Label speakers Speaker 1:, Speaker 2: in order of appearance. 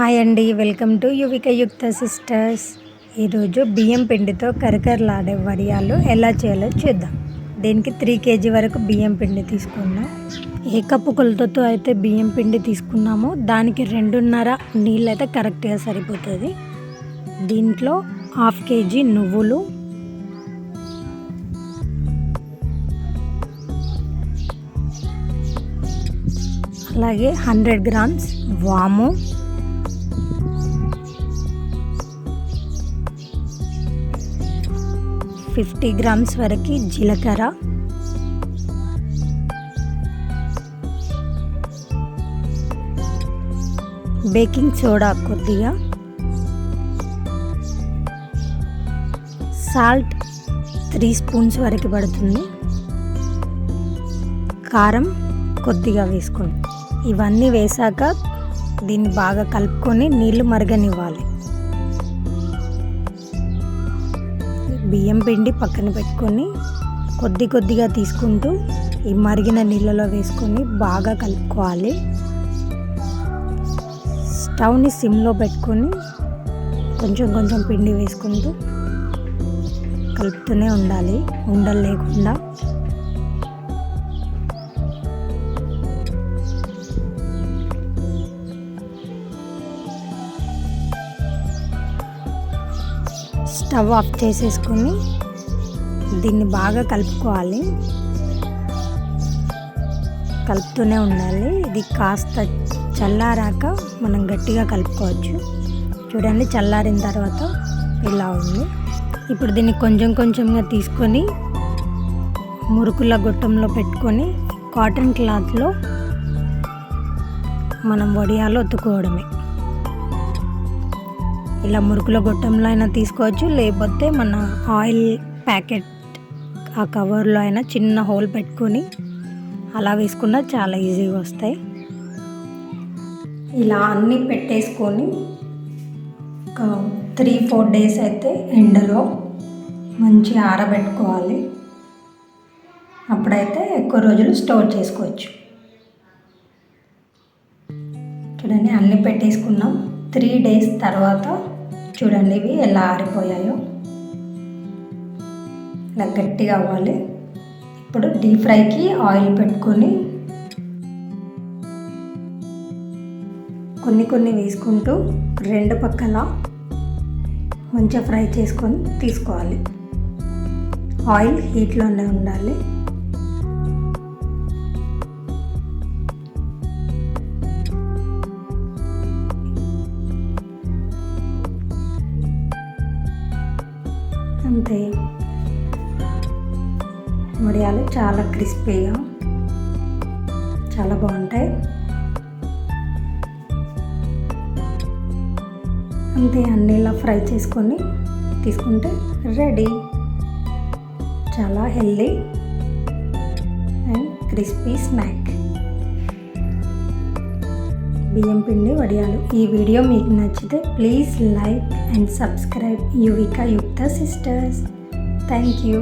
Speaker 1: Hi అండి welcome to Yuvika యుక్త sisters. ఈరోజు బియ్యం పిండితో కరకరలాడే వడియాలు ఎలా చేయాలో చూద్దాం. దీనికి త్రీ కేజీ వరకు బియ్యం పిండి తీసుకున్నాం ఏ కప్పు కొలతతో అయితే బియ్యం పిండి తీసుకున్నామో దానికి రెండున్నర నీళ్ళు అయితే కరెక్ట్గా సరిపోతుంది. దీంట్లో హాఫ్ కేజీ నువ్వులు అలాగే హండ్రెడ్ గ్రామ్స్ వాము ఫిఫ్టీ గ్రామ్స్ వరకు జీలకర్ర. బేకింగ్ సోడా కొద్దిగా. సాల్ట్ త్రీ స్పూన్స్ వరకు పడుతుంది. కారం కొద్దిగా వేసుకోండి. ఇవన్నీ వేసాక దీన్ని బాగా కలుపుకొని నీళ్ళు మరగనివ్వాలి. బియ్యం పిండి పక్కన పెట్టుకొని కొద్ది కొద్దిగా తీసుకుంటూ ఈ మరిగిన నీళ్ళలో వేసుకొని బాగా కలుపుకోవాలి. స్టవ్ని సిమ్లో పెట్టుకొని కొంచెం కొంచెం పిండి వేసుకుంటూ కలుపుతూనే ఉండాలి. ఉండలు లేకుండా. స్టవ్ ఆఫ్ చేసేసుకొని దీన్ని బాగా కలుపుకోవాలి. కలుపుతూనే ఉండాలి. ఇది కాస్త చల్లారాక మనం గట్టిగా కలుపుకోవచ్చు. చూడండి చల్లారిన తర్వాత ఇలా ఉంది. ఇప్పుడు దీన్ని కొంచెం కొంచెంగా తీసుకొని మురుకుల గొట్టంలో పెట్టుకొని కాటన్ క్లాత్లో మనం వడియాలు ఒత్తుకోవడమే. ఇలా మురుకుల గొట్టంలో అయినా తీసుకోవచ్చు లేకపోతే మన ఆయిల్ ప్యాకెట్ ఆ కవర్లో అయినా చిన్న హోల్ పెట్టుకొని అలా వేసుకున్నా చాలా ఈజీగా వస్తాయి. ఇలా అన్నీ పెట్టేసుకొని ఒక త్రీ ఫోర్ డేస్ అయితే ఎండలో మంచి ఆరబెట్టుకోవాలి. అప్పుడైతే ఎక్కువ రోజులు స్టోర్ చేసుకోవచ్చు. చూడండి అన్నీ పెట్టేసుకున్నాం. త్రీ డేస్ తర్వాత చూడండి ఇవి ఎలా ఆరిపోయాయో. ఇలా గట్టిగా అవ్వాలి. ఇప్పుడు డీప్ ఫ్రైకి ఆయిల్ పెట్టుకొని కొన్ని కొన్ని వేసుకుంటూ రెండు పక్కల మంచిగా ఫ్రై చేసుకొని తీసుకోవాలి. ఆయిల్ హీట్లోనే ఉండాలి. అంతే. వడియాలు చాలా క్రిస్పీగా చాలా బాగుంటాయి. అంతే అన్నీ ఇలా ఫ్రై చేసుకొని తీసుకుంటే రెడీ. చాలా హెల్దీ అండ్ క్రిస్పీ స్నాక్. బియ్యం పిండి వడియాలు. ఈ వీడియో మీకు నచ్చితే please like and subscribe Yuvika Yuktha sisters. Thank you.